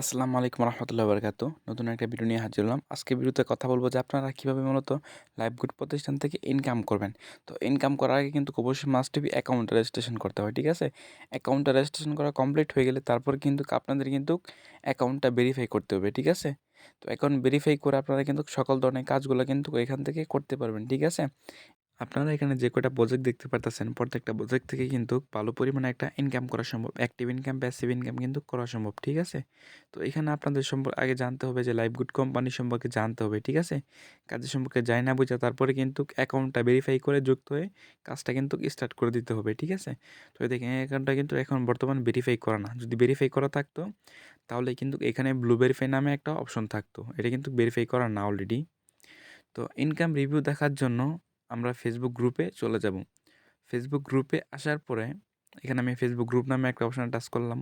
আসসালামু আলাইকুম রহমতুল্লাহ বরকাত নতুন একটা ভিডিও নিয়ে হাজির হলাম। আজকে ভিডিওতে কথা বলব যে আপনারা কীভাবে মূলত লাইভ গুড প্রতিষ্ঠান থেকে ইনকাম করবেন। তো ইনকাম করার আগে কিন্তু অবশ্যই মাস্ট বি অ্যাকাউন্ট রেজিস্ট্রেশন করতে হয়, ঠিক আছে? অ্যাকাউন্টটা রেজিস্ট্রেশন করা কমপ্লিট হয়ে গেলে তারপর কিন্তু আপনাদের কিন্তু অ্যাকাউন্টটা ভেরিফাই করতে হবে, ঠিক আছে? তো অ্যাকাউন্ট ভেরিফাই করে আপনারা কিন্তু সকল ধরনের কাজগুলো কিন্তু এখান থেকে করতে পারবেন, ঠিক আছে? আপনারা এখানে যে কয়টা প্রজেক্ট দেখতে পারতেছেন, প্রত্যেকটা প্রজেক্ট থেকে কিন্তু ভালো পরিমাণে একটা ইনকাম করা সম্ভব অ্যাক্টিভ ইনকাম প্যাসিভ ইনকাম কিন্তু করা সম্ভব, ঠিক আছে? তো এখানে আপনাদের সম্পর্কে আগে জানতে হবে যে লাইভ গুড কোম্পানি সম্পর্কে জানতে হবে, ঠিক আছে? কাজের সম্পর্কে যায় না বোঝা, তারপরে কিন্তু অ্যাকাউন্টটা ভেরিফাই করে যুক্ত হয়ে কাজটা কিন্তু স্টার্ট করে দিতে হবে, ঠিক আছে? তো দেখেন অ্যাকাউন্টটা কিন্তু এখন বর্তমান ভেরিফাই করা না। যদি ভেরিফাই করা থাকতো, তাহলে কিন্তু এখানে ব্লু ভেরিফাই নামে একটা অপশন থাকতো। এটা কিন্তু ভেরিফাই করা না অলরেডি তো ইনকাম রিভিউ দেখার জন্য আমরা ফেসবুক গ্রুপে চলে যাব। ফেসবুক গ্রুপে আসার পরে এখানে আমি ফেসবুক গ্রুপ নামে একটা অপশান টাচ করলাম।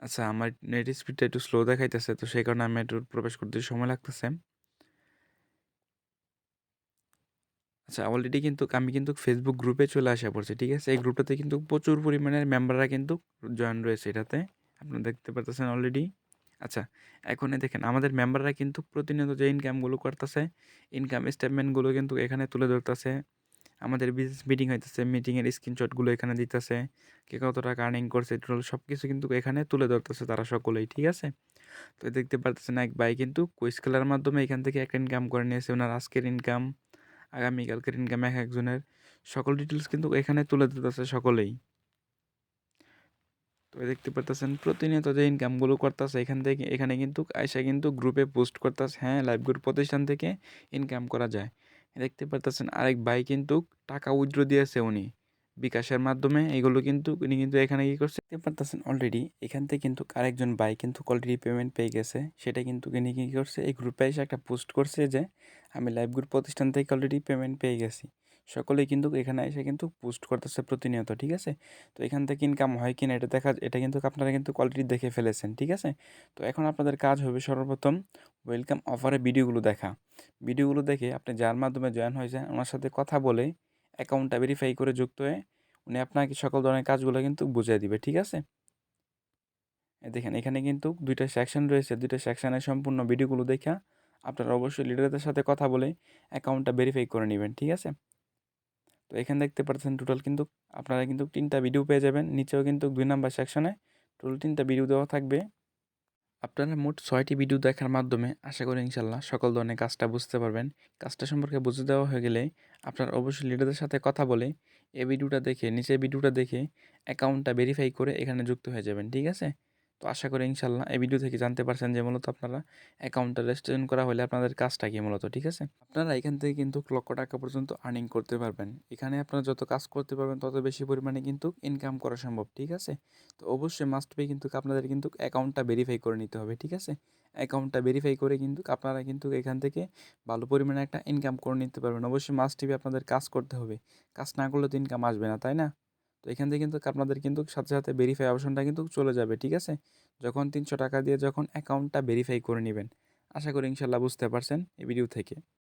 আচ্ছা আমার নেট স্পিডটা একটু স্লো দেখাইতেছে, তো সেই কারণে আমি একটু প্রবেশ করতে সময় লাগতেছে। আচ্ছা অলরেডি কিন্তু আমি কিন্তু ফেসবুক গ্রুপে চলে আসা পড়ছে ঠিক আছে? এই গ্রুপটাতে কিন্তু প্রচুর পরিমাণের মেম্বাররা কিন্তু জয়েন রয়েছে এটাতে। আপনারা দেখতে পাচ্ছেন অলরেডি আচ্ছা এখন দেখেন আমাদের মেম্বাররা কিন্তু প্রতিনিয়ত যে ইনকামগুলো করতেছে ইনকাম স্টেটমেন্টগুলো কিন্তু এখানে তুলে ধরতেছে। আমাদের বিজনেস মিটিং হইতেছে মিটিংয়ের স্ক্রিনশটগুলো এখানে দিতেছে, কে কত টাকা আর্নিং করছে টোটাল সব কিছু কিন্তু এখানে তুলে ধরতেছে তারা সকলেই, ঠিক আছে? তো দেখতে পারতেছেন এক ভাই কিন্তু কুইজ খেলার মাধ্যমে এখান থেকে একটা ইনকাম করে নিয়েছে, ওনার আজকের ইনকাম আগামীকালকের ইনকাম এক একজনের সকল ডিটেলস কিন্তু এখানে তুলে ধরতেছে সকলেই। তো দেখতে পারতেছেন, প্রতিনিয়ত যে ইনকামগুলো করতেছে, এখান থেকে, এখানে কিন্তু আয়সা কিন্তু গ্রুপে পোস্ট করতেছে হ্যাঁ লাইভ গ্রুপ প্রতিষ্ঠান থেকে ইনকাম করা যায়। দেখতে পারতেছেন, আরেক ভাই কিন্তু টাকা উইথড্র দিয়েছে উনি বিকাশের মাধ্যমে, এগুলো কিন্তু, উনি কিন্তু এখানে কী করছে, দেখতে পারতেছেন অলরেডি এখান থেকে কিন্তু আরেকজন ভাই কিন্তু অলরেডি পেমেন্ট পেয়ে গেছে, সেটা কিন্তু উনি কী করছে, এই গ্রুপে এসে একটা পোস্ট করছে যে, আমি লাইভ গ্রুপ প্রতিষ্ঠান থেকে অলরেডি পেমেন্ট পেয়ে গেছি। সকলেই কিন্তু এখানে এসে কিন্তু পোস্ট করতেছে প্রতিনিয়ত, ঠিক আছে? তো এখান থেকে ইনকাম হয় কিনা এটা দেখা, এটা কিন্তু আপনারা কিন্তু কোয়ালিটি দেখে ফেলেছেন, ঠিক আছে? তো এখন আপনাদের কাজ হবে সর্বপ্রথম ওয়েলকাম অফারে ভিডিওগুলো দেখা। ভিডিওগুলো দেখে আপনি যার মাধ্যমে জয়েন হয়েছেন, ওনার সাথে কথা বলে অ্যাকাউন্টটা ভেরিফাই করে যুক্ত হয়ে উনি আপনাকে সকল ধরনের কাজগুলো কিন্তু বুঝিয়ে দিবে, ঠিক আছে? দেখেন, এখানে কিন্তু দুইটা সেকশন রয়েছে। দুইটা সেকশনের সম্পূর্ণ ভিডিওগুলো দেখা, আপনারা অবশ্যই লিডারদের সাথে কথা বলে অ্যাকাউন্টটা ভেরিফাই করে নেবেন, ঠিক আছে? তো এখানে দেখতে পাচ্ছেন টোটাল কিন্তু আপনারা কিন্তু তিনটা ভিডিও পেয়ে যাবেন। নিচেও কিন্তু দুই নাম্বার সেকশনে টোটাল তিনটা ভিডিও দেওয়া থাকবে। আপনারা মোট ছয়টি ভিডিও দেখার মাধ্যমে আশা করি ইনশাল্লাহ সকল ধরনের কাজটা বুঝতে পারবেন। কাজটা সম্পর্কে বুঝে দেওয়া হয়ে গেলে আপনার অবশ্যই লিডারদের সাথে কথা বলে এই ভিডিওটা দেখে, নিচের ভিডিওটা দেখে অ্যাকাউন্টটা ভেরিফাই করে এখানে যুক্ত হয়ে যাবেন, ঠিক আছে? তো আশা করি ইনশাল্লাহ এই ভিডিও থেকে জানতে পারছেন যে মূলত আপনারা অ্যাকাউন্টটা রেজিস্ট্রেশন করা হলে আপনাদের কাজটা কি মূলত, ঠিক আছে? আপনারা এখান থেকে কিন্তু লক্ষ টাকা পর্যন্ত আর্নিং করতে পারবেন। এখানে আপনারা যত কাজ করতে পারবেন, তত বেশি পরিমাণে কিন্তু ইনকাম করা সম্ভব, ঠিক আছে? তো অবশ্যই মাস্ট বি কিন্তু আপনাদের কিন্তু অ্যাকাউন্টটা ভেরিফাই করে নিতে হবে, ঠিক আছে? অ্যাকাউন্টটা ভেরিফাই করে কিন্তু আপনারা কিন্তু এখান থেকে ভালো পরিমাণে একটা ইনকাম করে নিতে পারবেন। অবশ্যই মাস্ট বি আপনাদের কাজ করতে হবে। কাজ না করলে তো ইনকাম আসবে না, তাই না? তো এখান থেকে কিন্তু আপনাদের কিন্তু সাথে সাথে ভেরিফাই অপশনটা কিন্তু চলে যাবে, ঠিক আছে? যখন তিনশো টাকা দিয়ে যখন অ্যাকাউন্টটা ভেরিফাই করে নেবেন, আশা করি ইনশাল্লাহ বুঝতে পারছেন এই ভিডিও থেকে।